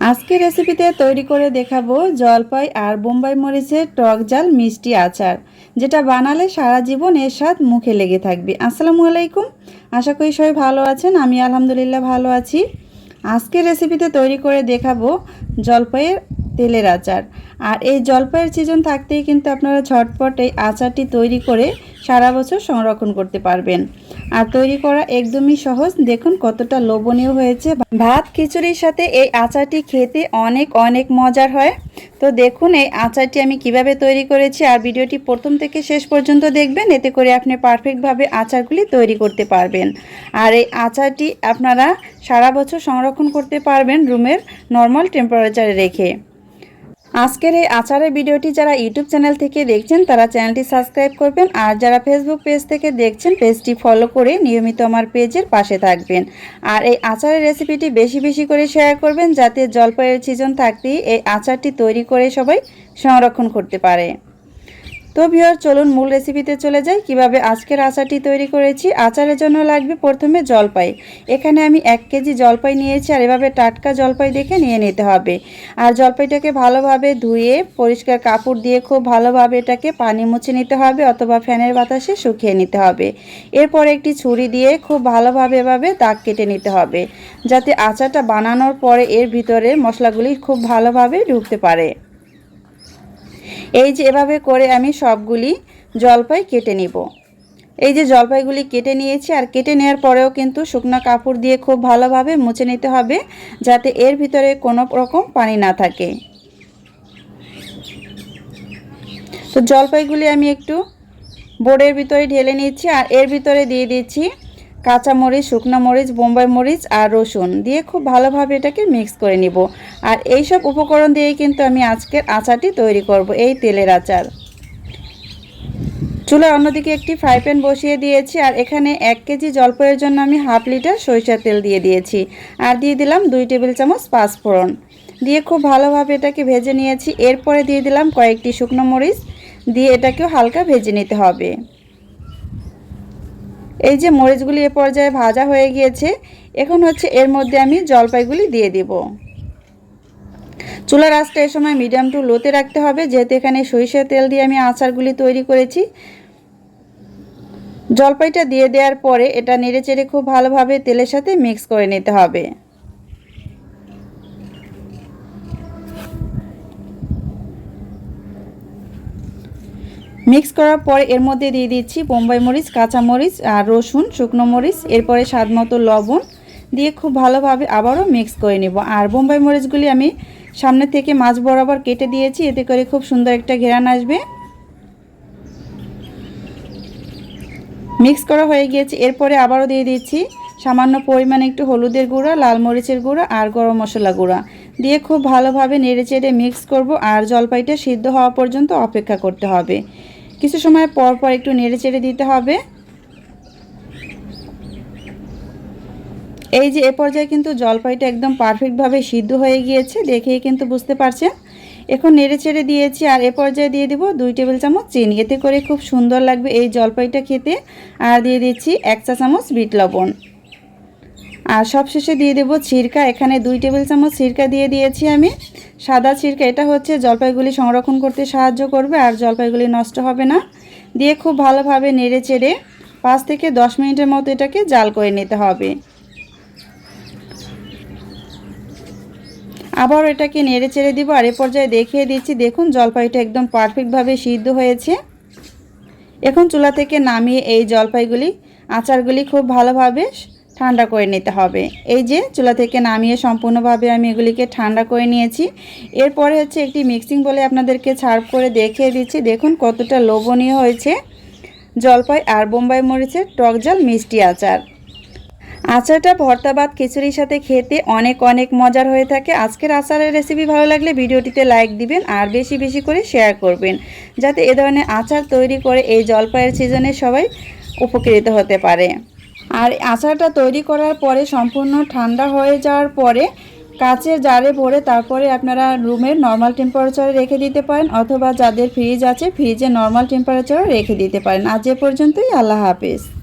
আজকে রেসিপিতে তৈরি করে দেখাবো জলপাই আর বোম্বাই মরিচের টক জাল মিষ্টি আচার, যেটা বানালে সারা জীবন এর স্বাদ মুখে লেগে থাকবে। আসসালামু আলাইকুম। আশা করি সবাই ভালো আছেন, আমি আলহামদুলিল্লাহ ভালো আছি। আজকে রেসিপিতে তৈরি করে দেখাবো জলপাইয়ের তেলের আচার। আর এই জলপাইয়ের সিজন থাকতেই কিন্তু আপনারা ঝটপট এই আচারটি তৈরি করে সারা বছর সংরক্ষণ করতে পারবেন। আর তৈরি করা একদমই সহজ। দেখুন কতটা লোভনীয় হয়েছে। ভাত খিচুড়ির সাথে এই আচারটি খেতে অনেক অনেক মজার হয়। তো দেখুন এই আচারটি আমি কীভাবে তৈরি করেছি আর ভিডিওটি প্রথম থেকে শেষ পর্যন্ত দেখবেন। এতে করে আপনি পারফেক্টভাবে আচারগুলি তৈরি করতে পারবেন। আর এই আচারটি আপনারা সারা বছর সংরক্ষণ করতে পারবেন রুমের নর্মাল টেম্পারেচারে রেখে। আজকের এই আচারের ভিডিওটি যারা ইউটিউব চ্যানেল থেকে দেখছেন, তারা চ্যানেলটি সাবস্ক্রাইব করবেন আর যারা ফেসবুক পেজ থেকে দেখছেন পেজটি ফলো করে নিয়মিত আমার পেজের পাশে থাকবেন। আর এই আচারের রেসিপিটি বেশি বেশি করে শেয়ার করবেন, যাতে জলপাইয়ের সিজন থাকতেই এই আচারটি তৈরি করে সবাই সংরক্ষণ করতে পারে। তো ভিওর চলুন মূল রেসিপিতে চলে যাই। কীভাবে আজকের আচারটি তৈরি করেছি, আচারের জন্য লাগবে প্রথমে জলপাই। এখানে আমি এক কেজি জলপাই নিয়েছি, আর এভাবে টাটকা জলপাই দেখে নিয়ে নিতে হবে। আর জলপাইটাকে ভালোভাবে ধুয়ে, পরিষ্কার কাপড় দিয়ে খুব ভালোভাবে এটাকে পানি মুছে নিতে হবে, অথবা ফ্যানের বাতাসে শুকিয়ে নিতে হবে। এরপর একটি ছুরি দিয়ে খুব ভালোভাবে এভাবে দাগ কেটে নিতে হবে, যাতে আচারটা বানানোর পরে এর ভিতরে মশলাগুলি খুব ভালোভাবে ঢুকতে পারে। এই যে এভাবে করে আমি সবগুলি জলপাই কেটে নিব। এই যে জলপাইগুলি কেটে নিয়েছি আর কেটে নেওয়ার পরেও কিন্তু শুকনো কাপড় দিয়ে খুব ভালোভাবে মুছে নিতে হবে যাতে এর ভিতরে কোনো রকম পানি না থাকে। তো জলপাইগুলি আমি একটু বোর্ডের ভিতরে ঢেলে নিচ্ছি আর এর ভিতরে দিয়ে দিচ্ছি কাঁচা মরিচ, শুকনো মরিচ, বোম্বাই মরিচ আর রসুন দিয়ে খুব ভালোভাবে এটাকে মিক্স করে নিব। আর এই সব উপকরণ দিয়েই কিন্তু আমি আজকের আচারটি তৈরি করব, এই তেলের আচার। চুলার অন্যদিকে একটি ফ্রাই প্যান বসিয়ে দিয়েছি আর এখানে এক কেজি জলপাইয়ের জন্য আমি হাফ লিটার সরিষার তেল দিয়ে দিয়েছি আর দিয়ে দিলাম দুই টেবিল চামচ পাঁচফোড়ন। দিয়ে খুব ভালোভাবে এটাকে ভেজে নিয়েছি। এরপরে দিয়ে দিলাম কয়েকটি শুকনো মরিচ। দিয়ে এটাকেও হালকা ভেজে নিতে হবে। এই যে মরিচগুলি এ পর্যায়ে ভাজা হয়ে গিয়েছে, এখন হচ্ছে এর মধ্যে আমি জলপাইগুলি দিয়ে দেব। চুলার আঁচটা এ সময় মিডিয়াম টু লোতে রাখতে হবে, যেহেতু এখানে সরিষার তেল দিয়ে আমি আচারগুলি তৈরি করেছি। জলপাইটা দিয়ে দেওয়ার পরে এটা নেড়ে চেড়ে খুব ভালোভাবে তেলের সাথে মিক্স করে নিতে হবে। মিক্স করার পর এর মধ্যে দিয়ে দিচ্ছি বোম্বাই মরিচ, কাঁচা মরিচ আর রসুন, শুকনো মরিচ, এরপরে স্বাদ মতো লবণ দিয়ে খুব ভালোভাবে আবারও মিক্স করে নেব। আর বোম্বাই মরিচগুলি আমি সামনে থেকে মাছ বরাবর কেটে দিয়েছি, এতে করে খুব সুন্দর একটা ঘেরান আসবে। মিক্স করা হয়ে গিয়েছে, এরপরে আবারও দিয়ে দিচ্ছি সামান্য পরিমাণে একটু হলুদের গুঁড়া, লাল মরিচের গুঁড়া আর গরম মশলা গুঁড়া। দিয়ে খুব ভালোভাবে নেড়ে চেড়ে মিক্স করব আর জলপাইটা সিদ্ধ হওয়া পর্যন্ত অপেক্ষা করতে হবে। কিছু সময় পর পর একটু নেড়ে চেড়ে দিতে হবে। এই যে এ পর্যায়ে কিন্তু জলপাইটা একদম পারফেক্টভাবে সিদ্ধ হয়ে গিয়েছে, দেখেই কিন্তু বুঝতে পারছেন। এখন নেড়ে চেড়ে দিয়েছি আর এ পর্যায়ে দিয়ে দিব দুই টেবিল চামচ চিনি। এতে করে খুব সুন্দর লাগবে এই জলপাইটা খেতে। আর দিয়ে দিচ্ছি এক চা চামচ বিট লবণ। আর সবশেষে দিয়ে দেবো ছিরকা। এখানে দুই টেবিল চামচ ছিরকা দিয়ে দিয়েছি আমি। সাদা ছিরকা এটা হচ্ছে জলপাইগুলি সংরক্ষণ করতে সাহায্য করবে আর জলপাইগুলি নষ্ট হবে না। দিয়ে খুব ভালোভাবে নেড়ে চেড়ে পাঁচ থেকে দশ মিনিটের মতো এটাকে জাল করে নিতে হবে। আবার এটাকে নেড়ে চেড়ে দিব আর এ পর্যায়ে দেখিয়ে দিচ্ছি, দেখুন জলপাইটা একদম পারফেক্টভাবে সিদ্ধ হয়েছে। এখন চুলা থেকে নামিয়ে এই জলপাইগুলি, আচারগুলি খুব ভালোভাবে ঠান্ডা করে নিতে হবে। এই যে চুলা থেকে নামিয়ে সম্পূর্ণভাবে আমি এগুলিকে ঠান্ডা করে নিয়েছি। এরপরে হচ্ছে একটি মিক্সিং বলে আপনাদেরকে ছাড় করে দেখিয়ে দিচ্ছি। দেখুন কতটা লোভনীয় হয়েছে। জলপাই আর বোম্বাই মরিচের টক জাল মিষ্টি আচার। আচারটা ভর্তা ভাত খিচুড়ির সাথে খেতে অনেক অনেক মজার হয়ে থাকে। আজকের আচারের রেসিপি ভালো লাগলে ভিডিওটিতে লাইক দিবেন আর বেশি বেশি করে শেয়ার করবেন। যাতে এ ধরনের আচার তৈরি করে এই জলপাইয়ের সিজনে সবাই উপকৃত হতে পারে। আর আচারটা তৈরি করার পরে সম্পূর্ণ ঠান্ডা হয়ে যাওয়ার পরে কাচের জারে ভরে তারপরে আপনারা রুমের নর্মাল টেম্পারেচারে রেখে দিতে পারেন অথবা যাদের ফ্রিজ আছে ফ্রিজে নর্মাল টেম্পারেচারে রেখে দিতে পারেন। আজ এ পর্যন্তই, আল্লাহ হাফেজ।